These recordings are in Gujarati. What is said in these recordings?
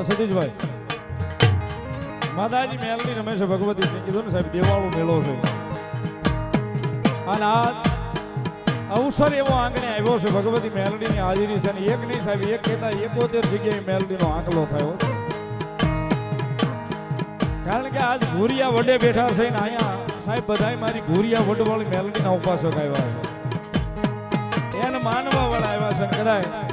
હા, સતીશભાઈ. માતાજી મેલની રમેશ ભગવતી મેં કીધું ને સાહેબ, દેવાળો મેળો છે. અને આ અવસર એવો આંગણે આવ્યો છે ભગવતી મેલડીની હાજરી છે અને એક નહીં સાહેબ, એક કહેતા એકોતેર જગ્યાએ મેલડીનો આંકલો થયો. કારણ કે આજ ભૂરિયા વડે બેઠા છે ને અહીંયા સાહેબ, બધાય મારી ભૂરિયા વડવાળી મેલડીના ઉપાસક આવ્યા છે. એને માનવા વાળા આવ્યા છે કદાચ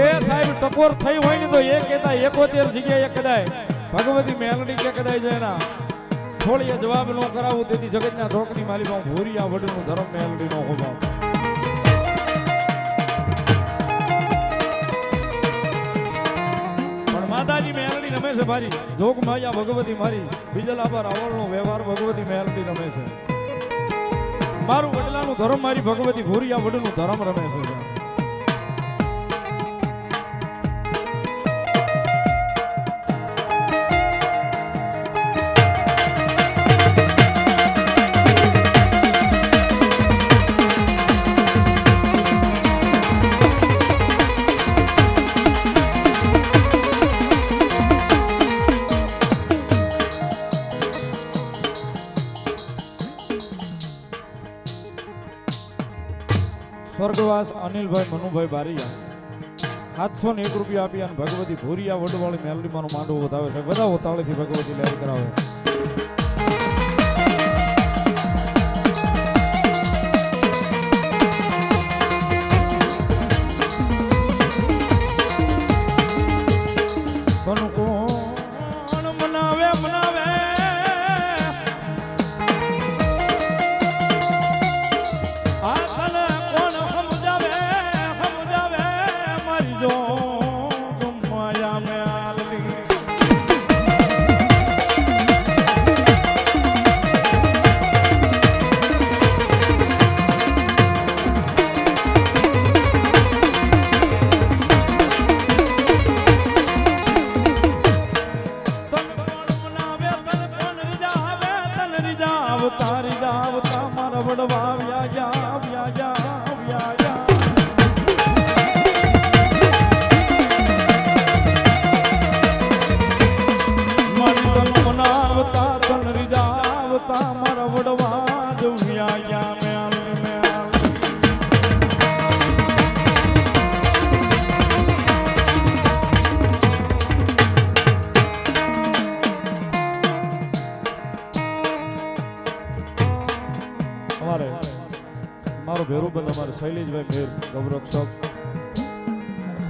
એ સાહેબ ટકોર થઈ હોય ને તો એ કહેતા એકોતેર જગ્યાએ કદાય ભગવતી મેલડી કે કદાય છે એના. થોડીએ જવાબ ન કરાવું, તેથી જગતના ઢોકની પાસે ભૂરિયા વડનું ધર્મ મેલડી નો પણ માતાજી મેલડી રમે છે મારી જોગ માયા ભગવતી મારી બીજલાબા આવળનો વ્યવહાર ભગવતી મેલડી રમે છે. મારું વડલાનું ધર્મ મારી ભગવતી ભૂરિયા વડનું ધર્મ રમે છે. સ્વર્ગવાસ અનિલભાઈ, મનુભાઈ બારિયા. સાતસો ને એક રૂપિયા આપી અને ભગવતી ભૂરિયા, વડવાળી મેલડીમાં માંડવો વધાવે છે. બધા ઉતાવળેથી ભગવતી લહેર કરાવે. રીઝાવતા મારા ગયા મારો ભેરુબંધ, અમારે શૈલેષભાઈ મેર ગૌરક્ષક.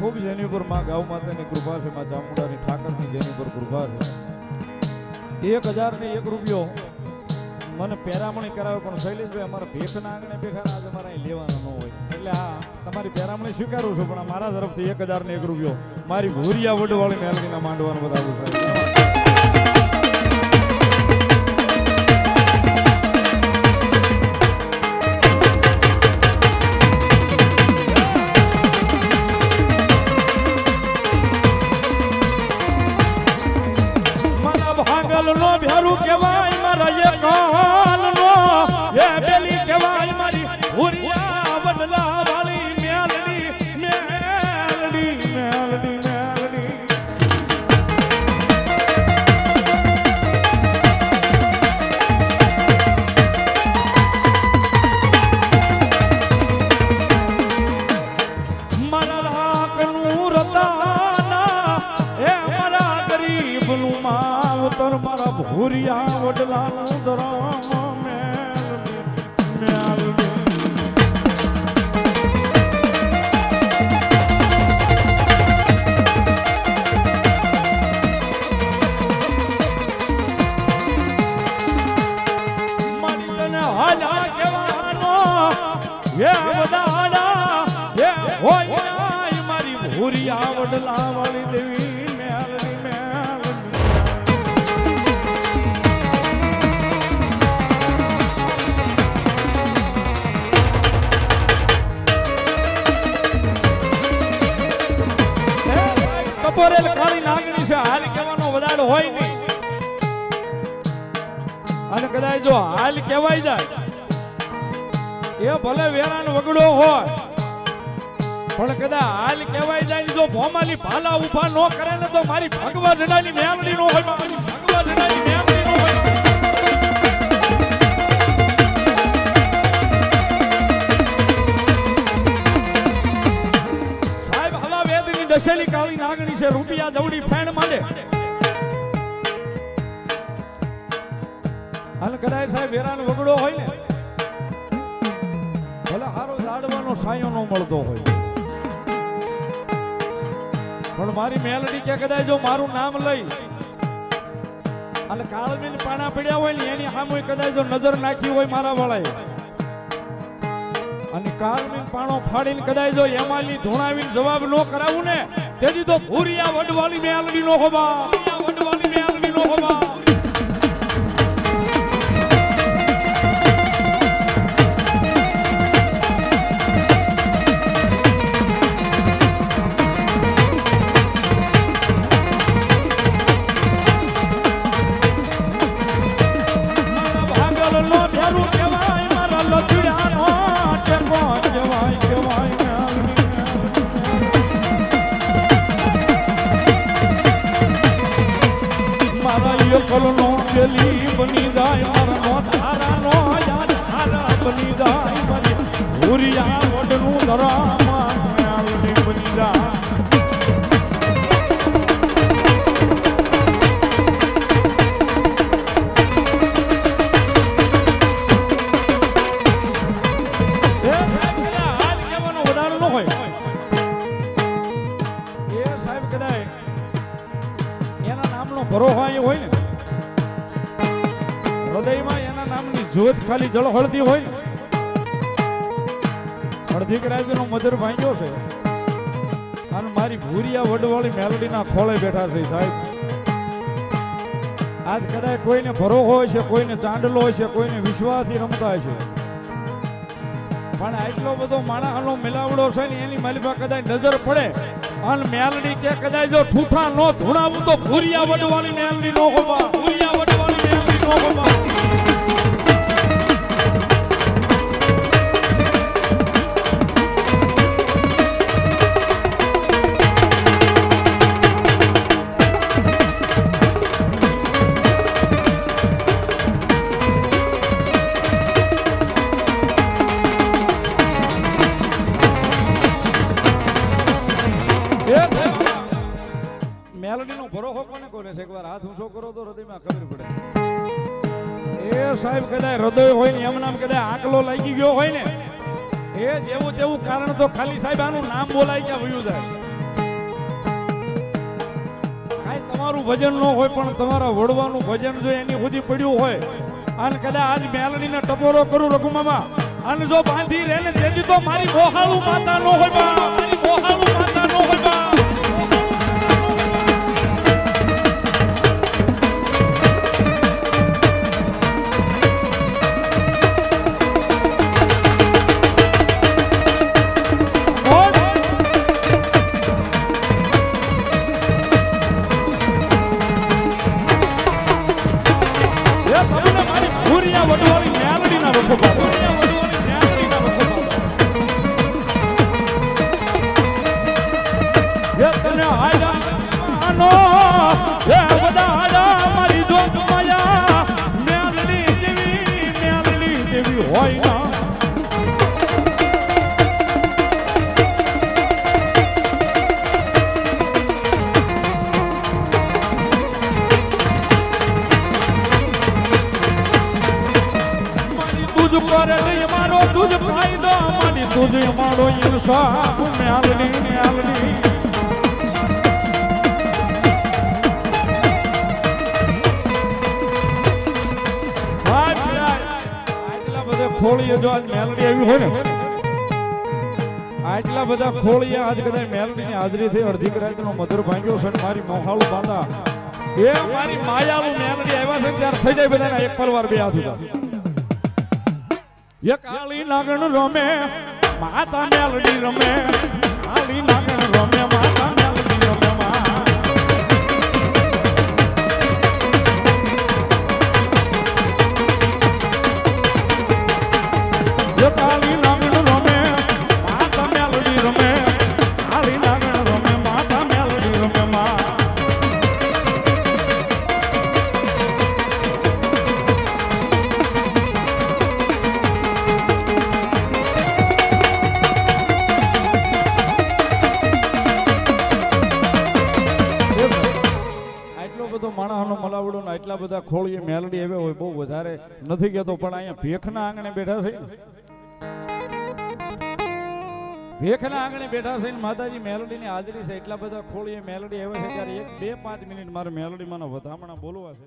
ખૂબ જેની ઉપરમાં ગાઉ માતાની કૃપા છે, માં ચામુંડાની ઠાકરની જેની ઉપર કૃપા એક હજાર ને એક રૂપિયો મને પેરામણી કરાવે, પણ શૈલેષભાઈ અમારા ભેખના આંગણે ભેખા આજે અમારે અહીં લેવાના ન હોય. એટલે હા તમારી પેરામણી સ્વીકારું છું, પણ મારા તરફથી એક હજાર ને એક રૂપિયો મારી ભૂરિયા વડવાળી મેલડીના માંડવાનું બતાવું સાહેબ કહેવાય. છે, હાલ કહેવાનો વધારે હોય નહીં. અને કદાચ જો હાલ કહેવાય જાય, એ ભલે વેરાન વગડો હોય પણ કદા હાલ કહેવાય જાય જો ભોમાલી ભાલા ઊભા નો કરે ને, તો મારી ભગવા જડાની મેલડી નો હોય મારી ભગવા જડાની મેલડી નો હોય. સાહેબ, હવા વેદની દશેલી કાળી નાગણી છે, રૂપિયા દવડી ફેણ માંડે. હાલ કદાચ સાહેબ, વેરાનો વગડો હોય ને, ભલે હારો દાડવાનો સાયો નો મળતો હોય. પણ મારી મેલડી કે કદાચ જો મારું નામ લઈ અને કાળમીન પાણા પડ્યા હોય ને એની સામે કદાચ જો નજર નાખી હોય મારા વાળાએ. અને કાળમીન પાણો ફાડીને કદાચ જો એમાલી ધોણાવીને જવાબ ન કરાવું ને, તેથી તો ભૂરિયા વડવાળી મેલડી નો હોવા વડવાળી મેલડી નો હોવા મારા એકલનો પેલી બની જાય મારા નો તારાનો યાદ તારા બની. જાય મારી ભૂરિયા ધરામાં ખાલી જળ હળદી હોય. અડધી કરાજીનો મધર ભાંગ્યો છે. અને મારી ભૂરિયા વડવાળી મેલડીના ખોળે બેઠા છે સાહેબ. આજ કદાચ કોઈને ભરો હોય છે, કોઈને ચાંદલો હોય છે, કોઈને વિશ્વાસથી રમતા છે. પણ આટલો બધો માણસનો મિલાવડો છે ને એની માલિપા કદાચ નજર પડે. અને મેલડી કે કદાચ જો ઠૂઠા નો ધૂણાવું તો ભૂરિયા વડવાળી મેલડી નો હોવા. ભૂરિયા વડવાળી મેલડી નો હોવા. કોને એકવાર હાથ ઊંચો કરો તો હૃદયમાં ખબર પડે. એ સાહેબ કદાચ હૃદય હોય ને એમ કદાચ આંકલો લાગી ગયો હોય ને, એ જેવું તેવું કારણ તો ખાલી સાહેબ આનું નામ બોલાય ક્યાં વયું જાય? કાંઈ તમારું ભજન ન હોય પણ તમારા વડવાનું ભજન જો એની સુધી પડ્યું હોય, અને કદાચ આજ મેલડીને ટપોરો કરું રઘુમામા, અને જો બાંધી રહે ને તેથી તો મારી મોહાળું માતા ન હોય મારી મોહાળું માતા ભૂરિયા વટવાળી મેલડીના વખો મારો ઇન્સાફ ભાઈ ભાઈ, આટલા બધા ખોળીએ જો આજ મેલડી આવી હોય ને આટલા બધા ખોળીએ આજ કદાચ મેલડીની હાજરી થઈ અડધી કરાયતનો મધુર ભાંગ્યો છે મારી મોહાળું બાંધા. એ મારી માયાળું મેલડી આવ્યા છે ત્યારે થઈ જાય બધા એક પરવાર બે હાથ એક કાળી નાગણ રમે માતા મેલડી રમે કાળી નાગણ રમે માતા મેલડી રમે મા. કાળી નાગણ માણસનો મલાવડો ને એટલા બધા ખોળીએ મેલડી આવ્યા હોય, બહુ વધારે નથી કહેતો, પણ અહીંયા ભેખના આંગણે બેઠા છે. ભેખના આંગણે બેઠા છે માતાજી, મેલડીની હાજરી છે, એટલા બધા ખોળીએ મેલડી આવે છે ત્યારે એક બે પાંચ મિનિટ મારે મેલડીમાંના વધામણા બોલવા છે.